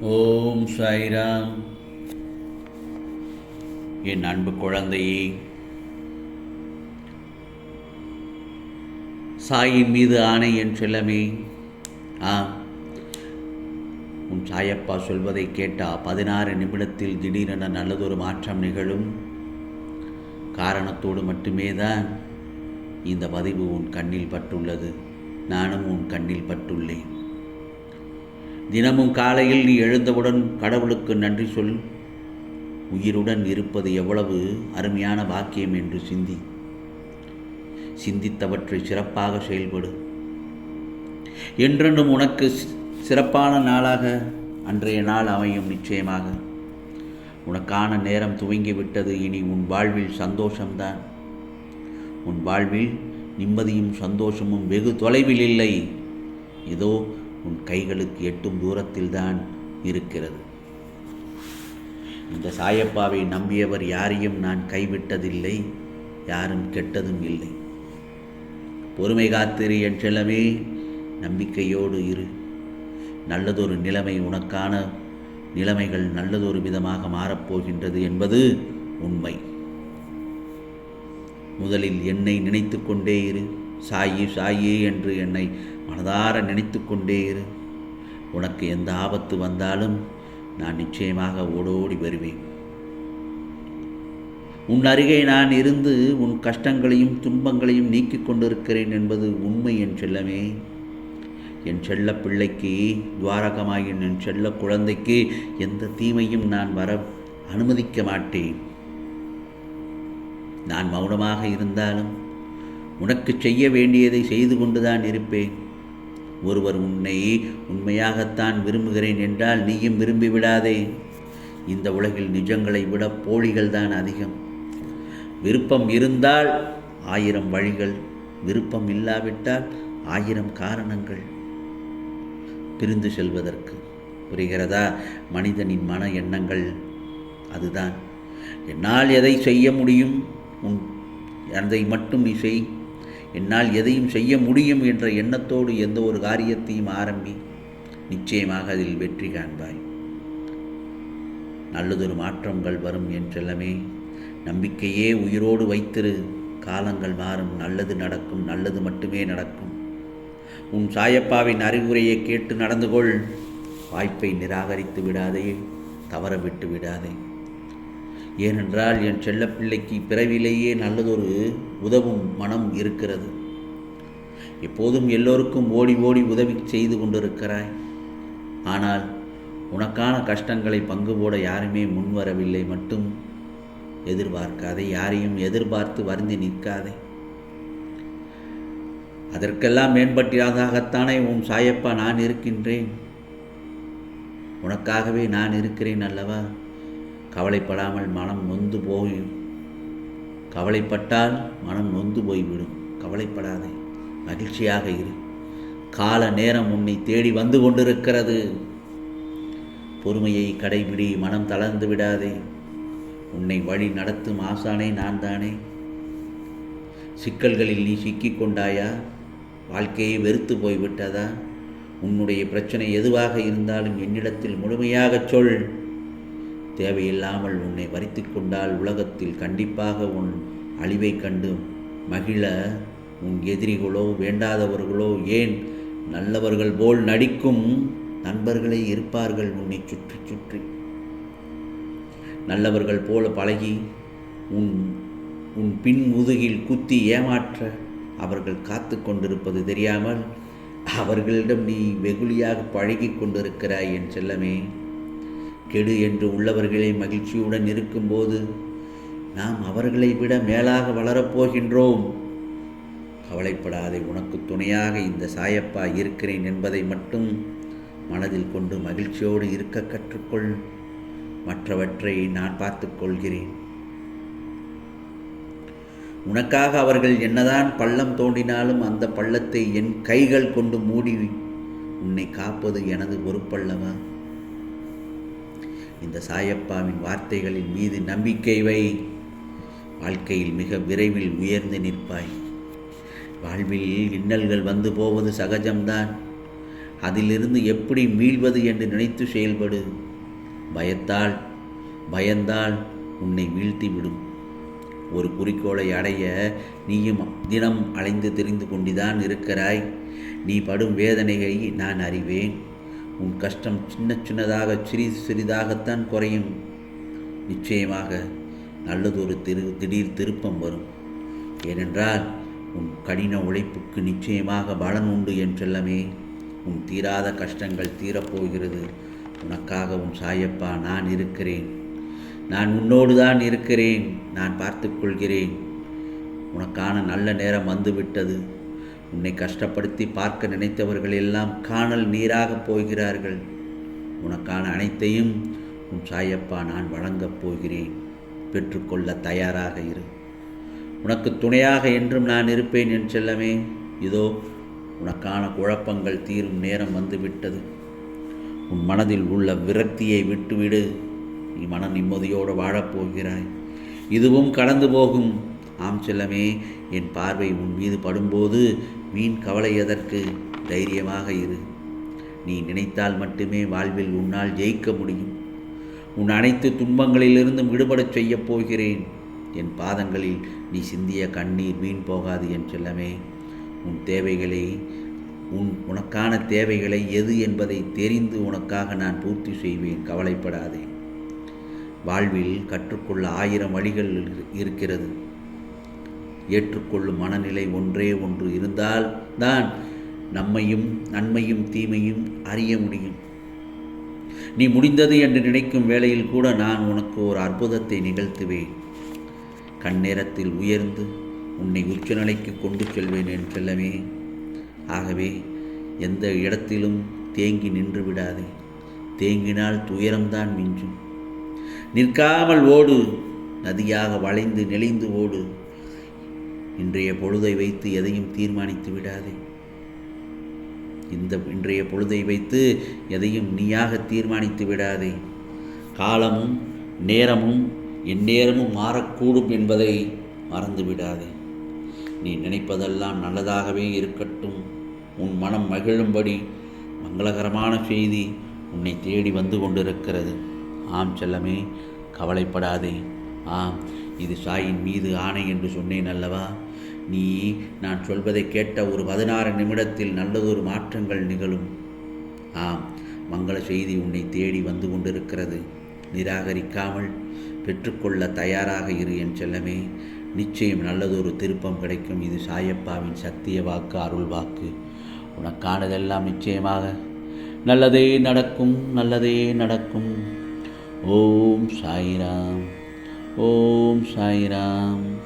ஓம் சாய்ராம். என் அன்பு குழந்தையே சாயின் மீது ஆணை என் செல்லமே. ஆ உன் சாயப்பா சொல்வதை கேட்டா பதினாறு நிமிடத்தில் திடீரென நல்லதொரு மாற்றம் நிகழும். காரணத்தோடு மட்டுமே தான் இந்த பதிவு உன் கண்ணில் பட்டுள்ளது. நானும் உன் கண்ணில் பட்டுள்ளேன். தினமும் காலையில் நீ எழுந்தவுடன் கடவுளுக்கு நன்றி சொல். உயிருடன் இருப்பது எவ்வளவு அருமையான வாக்கியம் என்று சிந்தி. சிந்தித்தவற்றை சிறப்பாக செயல்படு. என்றென்றும் உனக்கு சிறப்பான நாளாக அன்றைய நாள் அமையும் நிச்சயமாக. உனக்கான நேரம் துவங்கிவிட்டது இனி உன் வாழ்வில் சந்தோஷம்தான். உன் வாழ்வில் நிம்மதியும் சந்தோஷமும் வெகு தொலைவில் இல்லை. ஏதோ உன் கைகளுக்கு எட்டும் தூரத்தில்தான் இருக்கிறது. இந்த சாயப்பாவை நம்பியவர் யாரையும் நான் கைவிட்டதில்லை யாரும் கெட்டதும் இல்லை. பொறுமை காத்திரு என் செல்லமே நம்பிக்கையோடு இரு. நல்லதொரு நிலைமை உனக்கான நிலைமைகள் நல்லதொரு விதமாக மாறப்போகின்றது என்பது உண்மை. முதலில் என்னை நினைத்து கொண்டே இரு. சாயி சாயி என்று என்னை மனதார நினைத்து கொண்டே இரு. உனக்கு எந்த ஆபத்து வந்தாலும் நான் நிச்சயமாக ஓடோடி வருவேன். உன் அருகே நான் இருந்து உன் கஷ்டங்களையும் துன்பங்களையும் நீக்கிக் கொண்டிருக்கிறேன் என்பது உண்மை என் செல்லமே. என் செல்ல பிள்ளைக்கு துவாரகமாயின் என் செல்ல குழந்தைக்கு எந்த தீமையும் நான் வர அனுமதிக்க மாட்டேன். நான் மௌனமாக இருந்தாலும் உனக்கு செய்ய வேண்டியதை செய்து கொண்டுதான் இருப்பேன். ஒருவர் உன்னை உண்மையாகத்தான் விரும்புகிறேன் என்றால் நீயும் விரும்பி விடாதே இந்த உலகில் நிஜங்களை விட போலிகள் தான் அதிகம். விருப்பம் இருந்தால் ஆயிரம் வழிகள் விருப்பம் இல்லாவிட்டால் ஆயிரம் காரணங்கள். பிரிந்து செல்வதற்கு புரிகிறதா? மனிதனின் மன எண்ணங்கள் அதுதான். என்னால் எதை செய்ய முடியும்? உன் அதை மட்டும் நீ செய் என்னால் எதையும் செய்ய முடியும் என்ற எண்ணத்தோடு எந்த ஒரு காரியத்தையும் ஆரம்பி நிச்சயமாக அதில் வெற்றி காண்பாய். நல்லதொரு மாற்றங்கள் வரும் என்றெல்லாமே நம்பிக்கையே உயிரோடு வைத்திரு. காலங்கள் மாறும். நல்லது நடக்கும். நல்லது மட்டுமே நடக்கும். உன் சாயப்பாவின் அறிவுரையை கேட்டு நடந்து கொள் வாய்ப்பை நிராகரித்து விடாதே. தவற விட்டு விடாதே. ஏனென்றால் என் செல்லப்பிள்ளைக்கு பிறவிலேயே நல்லதொரு உதவும் மனம் இருக்கிறது. எப்போதும் எல்லோருக்கும் ஓடி ஓடி உதவி செய்து கொண்டிருக்கிறாய். ஆனால் உனக்கான கஷ்டங்களை பங்கு போட யாருமே முன்வரவில்லை மட்டும் எதிர்பார்க்காதே யாரையும் எதிர்பார்த்து வருந்தி நிற்காதே. அதற்கெல்லாம் மேம்பட்டதாகத்தானே உன் சாயப்பா நான் இருக்கின்றேன். உனக்காகவே நான் இருக்கிறேன் அல்லவா? கவலைப்படாமல் மனம் நொந்து போய் கவலைப்பட்டால் மனம் நொந்து போய்விடும். கவலைப்படாதே மகிழ்ச்சியாக இரு. கால நேரம் உன்னை தேடி வந்து கொண்டிருக்கிறது. பொறுமையை கடைபிடி மனம் தளர்ந்து விடாதே. உன்னை வழி நடத்தும் ஆசானே நான் தானே சிக்கல்களில் நீ சிக்கிக் கொண்டாயா? வாழ்க்கையை வெறுத்து போய்விட்டதா? உன்னுடைய பிரச்சனை எதுவாக இருந்தாலும் என்னிடத்தில் முழுமையாகச் சொல். தேவையில்லாமல் உன்னை வருத்தி கொண்டால் உலகத்தில் கண்டிப்பாக உன் அழிவை கண்டு மகிழ. உன் எதிரிகளோ வேண்டாதவர்களோ ஏன் நல்லவர்கள் போல் நடிக்கும் நண்பர்களே இருப்பார்கள் உன்னை சுற்றி சுற்றி. நல்லவர்கள் போல பழகி உன் உன் பின் முதுகில் குத்தி ஏமாற்ற அவர்கள் காத்து கொண்டிருப்பது தெரியாமல் அவர்களிடம் நீ வெகுளியாக பழகி கொண்டிருக்கிறாய் என் செல்லமே. கெடு என்று உள்ளவர்களே மகிழ்ச்சியுடன் இருக்கும்போது நாம் அவர்களை விட மேலாக வளரப்போகின்றோம் கவலைப்படாதே உனக்கு துணையாக இந்த சாயப்பா இருக்கிறேன் என்பதை மட்டும் மனதில் கொண்டு மகிழ்ச்சியோடு இருக்க கற்றுக்கொள். மற்றவற்றை நான் பார்த்துக்கொள்கிறேன் உனக்காக அவர்கள் என்னதான் பள்ளம் தோண்டினாலும் அந்த பள்ளத்தை என் கைகள் கொண்டு மூடி உன்னை காப்பது எனது பொறுப்பல்லவா? இந்த சாயப்பாவின் வார்த்தைகளின் மீது நம்பிக்கை வை. வாழ்க்கையில் மிக விரைவில் உயர்ந்து நிற்பாய். வாழ்வில் இன்னல்கள் வந்து போவது சகஜம்தான். அதிலிருந்து எப்படி மீள்வது என்று நினைத்து செயல்படு. பயத்தால் பயந்தால் உன்னை வீழ்த்திவிடும் ஒரு குறிக்கோளை அடைய நீயும் தினம் அலைந்து தெரிந்து கொண்டுதான் இருக்கிறாய். நீ படும் வேதனையை நான் அறிவேன். உன் கஷ்டம் சின்ன சின்னதாக சிறிது சிறிதாகத்தான் குறையும். நிச்சயமாக நல்லதொரு திரு திடீர் திருப்பம் வரும். ஏனென்றால் உன் கடின உழைப்புக்கு நிச்சயமாக பலன் உண்டு என்றெல்லாமே உன் தீராத கஷ்டங்கள் தீரப்போகிறது. உனக்காக உன் சாயப்பா நான் இருக்கிறேன். நான் உன்னோடு தான் இருக்கிறேன். நான் பார்த்துக்கொள்கிறேன் உனக்கான நல்ல நேரம் வந்துவிட்டது. உன்னை கஷ்டப்படுத்தி பார்க்க நினைத்தவர்கள் எல்லாம் காணல் நீராகப் போகிறார்கள். உனக்கான அனைத்தையும் உன் சாயப்பா நான் வழங்கப் போகிறேன். பெற்றுக்கொள்ள தயாராக இரு. உனக்கு துணையாக என்றும் நான் இருப்பேன் என் செல்லமே. இதோ உனக்கான குழப்பங்கள் தீரும் நேரம் வந்துவிட்டது. உன் மனதில் உள்ள விரக்தியை விட்டுவிடு. நீ மன நிம்மதியோடு வாழப்போகிறாய் இதுவும் கடந்து போகும். ஆம் செல்லமே என் பார்வை உன் மீது படும்போது வீண் கவலை எதற்கு? தைரியமாக இரு. நீ நினைத்தால் மட்டுமே வாழ்வில் உன்னால் ஜெயிக்க முடியும். உன் அனைத்து துன்பங்களிலிருந்தும் விடுபடச் செய்யப் போகிறேன். என் பாதங்களில் நீ சிந்திய கண்ணீர் வீண் போகாது என் செல்லமே. உன் தேவைகளை உன் உனக்கான தேவைகளை எது என்பதை தெரிந்து உனக்காக நான் பூர்த்தி செய்வேன். கவலைப்படாதே. வாழ்வில் கற்றுக்கொள்ள ஆயிரம் வழிகள் இரு- இருக்கிறது. ஏற்றுக்கொள்ளும் மனநிலை ஒன்றே ஒன்று இருந்தால் தான் நம்மையும் நன்மையும் தீமையும் அறிய முடியும். நீ முடிந்தது என்று நினைக்கும் வேளையில் கூட நான் உனக்கு ஒரு அற்புதத்தை நிகழ்த்துவேன். கண்ணேரத்தில் உயர்ந்து உன்னை உச்சநிலைக்கு கொண்டு செல்வேன் என் செல்லவே. ஆகவே எந்த இடத்திலும் தேங்கி நின்று விடாதே. தேங்கினால் துயரம்தான் மிஞ்சும். நிற்காமல் ஓடு. நதியாக வளைந்து நெளிந்து ஓடு. இன்றைய பொழுதை வைத்து எதையும் தீர்மானித்து விடாதே. இந்த இன்றைய பொழுதை வைத்து எதையும் நீயாக தீர்மானித்து விடாதே. காலமும் நேரமும் எந்நேரமும் மாறக்கூடும் என்பதை மறந்து விடாதே. நீ நினைப்பதெல்லாம் நல்லதாகவே இருக்கட்டும். உன் மனம் மகிழும்படி மங்களகரமான செய்தி உன்னை தேடி வந்து கொண்டிருக்கிறது. ஆம் செல்லமே கவலைப்படாதே. ஆம் இது சாயின் மீது ஆணை என்று சொன்னேன் அல்லவா? நீ நான் சொல்வதை கேட்ட ஒரு பதினாறு நிமிடத்தில் நல்லதொரு மாற்றங்கள் நிகழும். ஆம் மங்கள செய்தி உன்னை தேடி வந்து கொண்டிருக்கிறது. நிராகரிக்காமல் பெற்றுக்கொள்ள தயாராக இரு என் செல்லமே. நிச்சயம் நல்லதொரு திருப்பம் கிடைக்கும். இது சாயப்பாவின் சத்திய வாக்கு அருள் வாக்கு. உனக்கானதெல்லாம் நிச்சயமாக நல்லதே நடக்கும் நல்லதே நடக்கும். ஓம் சாய்ராம் ஓம் சாய்ராம்.